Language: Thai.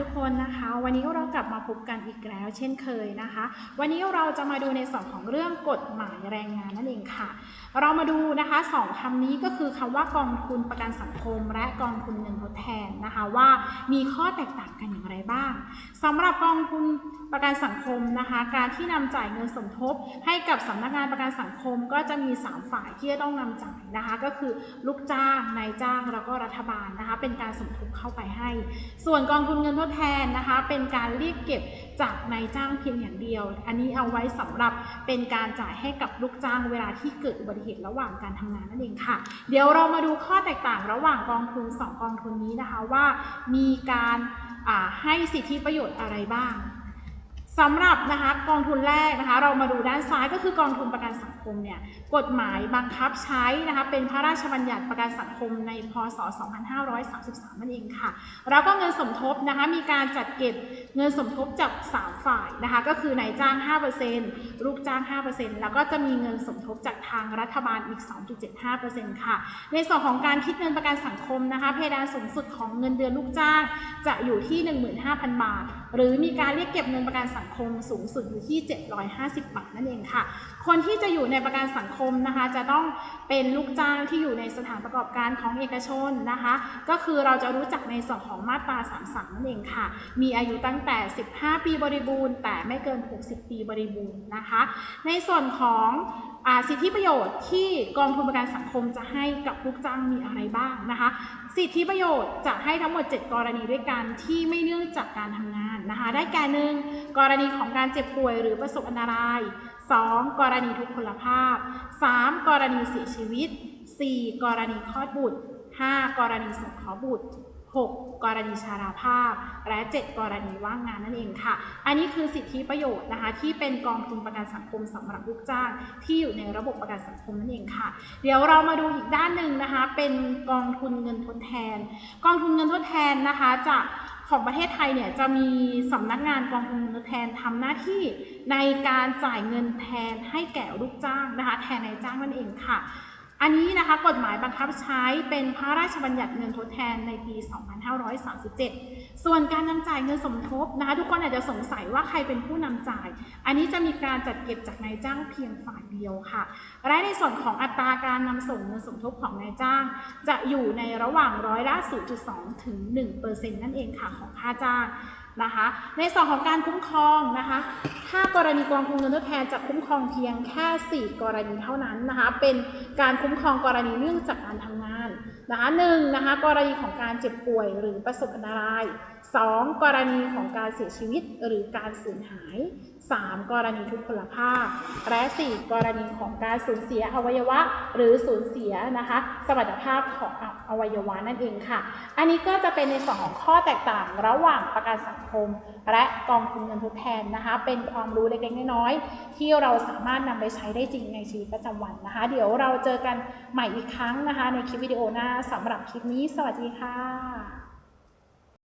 ทุกคนนะคะ วันนี้เรากลับมาพบกันอีกแล้ว เช่นเคยนะคะ วันนี้เราจะมาดูในส่วนของเรื่องกฎหมายแรงงานนั่นเองค่ะ เรามาดูนะคะสองคำนี้ก็คือคำว่ากองทุนประกันสังคม และกองทุนเงินทดแทนนะคะว่ามีข้อแตกต่างกันอย่างไรบ้างสำหรับกองทุน ประกันสังคมนะคะ การที่นำจ่ายเงินสมทบ ให้กับสำนักงานประกันสังคมก็จะมี 3 ฝ่ายที่จะต้องนำจ่ายนะคะ ก็คือลูกจ้างนายจ้างแล้วก็รัฐบาลนะคะ เป็นการสมทบเข้าไปให้ ส่วนกองทุนเงินทดแทนนะคะ เป็นการเรียกเก็บจากนายจ้างเพียงอย่างเดียว อันนี้เอาไว้สำหรับเป็นการจ่ายให้กับลูกจ้างเวลาที่เกิดอุบัติเหตุระหว่างการทำงานนั่นเองค่ะ เดี๋ยวเรามาดูข้อแตกต่างระหว่างกองทุน 2 กองทุนนี้นะคะว่ามีการให้สิทธิประโยชน์อะไรบ้าง สำหรับนะคะกองทุนแรกนะคะเรามาดูด้านซ้ายก็คือกองทุนประกันสังคมเนี่ยกฎหมายบังคับใช้นะคะเป็นพระราชบัญญัติประกันสังคมในพศ 2533 นั่นเองค่ะ แล้วก็เงินสมทบนะคะมีการจัดเก็บ เงินสมทบจาก 3 ฝ่ายนะคะ ก็คือนายจ้าง 5%ลูกจ้าง 5%แล้วก็จะมีเงินสมทบจากทางรัฐบาลอีก 2.75%ค่ะ ในส่วนของการคิดเงินประกันสังคมนะคะ เพดานสูงสุดของเงินเดือนลูกจ้างจะอยู่ที่ 15,000 บาท หรือมีการเรียกเก็บเงินประกันสังคมสูงสุดอยู่ที่ 750 บาทนั่นเองค่ะ คนที่จะอยู่ในประกันสังคมนะคะ จะต้องเป็นลูกจ้างที่อยู่ในสถานประกอบการของเอกชนนะคะ ก็คือเราจะรู้จักในส่วนของมาตรา 33 นั่นเองค่ะ มีอายุตั้งแต่ 15 ปีบริบูรณ์ แต่ไม่เกิน 60 ปีบริบูรณ์นะคะ ในส่วนของอสิทธิประโยชน์ที่กองทุนประกันสังคมจะให้กับลูกจ้างมีอะไรบ้างนะคะ สิทธิประโยชน์จะให้ทั้งหมด 7 กรณีด้วยกันที่ไม่เนื่องจากการทำงานนะคะ ได้แก่หนึ่งกรณีของการเจ็บป่วยหรือประสบอันตราย 2. กรณีทุกพลภาพ 3. กรณีเสียชีวิต 4. กรณีคลอดบุตร 5. กรณีสงเคราะห์บุตร 6. กรณีชาราภาพ และ 7 กรณีว่างงานนั่นเองค่ะ อันนี้คือสิทธิประโยชน์นะคะ ที่เป็นกองทุนประกันสังคมสำหรับลูกจ้าง ที่อยู่ในระบบประกันสังคมนั่นเองค่ะ เดี๋ยวเรามาดูอีกด้านหนึ่งนะคะ เป็นกองทุนเงินทดแทน กองทุนเงินทดแทนนะคะจะของประเทศไทยเนี่ยจะมีสำนักงานกองทุนเงินทดแทนทำหน้าที่ในการจ่ายเงินแทนให้แก่ลูกจ้างนะคะ แทนนายจ้างนั่นเองค่ะ อันนี้นะคะกฎหมายบังคับใช้เป็นพระราชบัญญัติเงินทดแทนในปี 2537 ส่วนการนำจ่ายเงินสมทบนะคะทุกคนอาจจะสงสัยว่าใครเป็นผู้นำจ่าย อันนี้จะมีการจัดเก็บจากนายจ้างเพียงฝ่ายเดียวค่ะ และในส่วนของอัตราการนำส่งเงินสมทบของนายจ้าง จะอยู่ในระหว่างร้อยละ0.2 ถึง 1%นั่นเองค่ะของค่าจ้าง นะคะ ในส่วนของการคุ้มครองนะคะ ถ้ากรณีกองทุนเงินทดแทนจะคุ้มครองเพียงแค่ 4 กรณีเท่านั้นนะคะ เป็นการคุ้มครองกรณีเรื่องจากการทำงานนะคะหนึ่งนะคะ กรณีของการเจ็บป่วยหรือประสบอันตราย 2. กรณีของการเสียชีวิตหรือการสูญหาย 3. กรณีทุพพลภาพ และ 4. กรณีของการสูญเสียอวัยวะ หรือสูญเสียนะคะ สมรรถภาพของอวัยวะนั่นเองค่ะ อันนี้ก็จะเป็นในส่วนของข้อแตกต่างระหว่างประกันสังคม และกองทุนเงินทดแทนนะคะ เป็นความรู้เล็กๆน้อยๆที่เราสามารถนำไปใช้ได้จริงในชีวิตประจำวันนะคะ เดี๋ยวเราเจอกันใหม่อีกครั้งนะคะ ในคลิปวิดีโอหน้าสำหรับคลิปนี้ สวัสดีค่ะ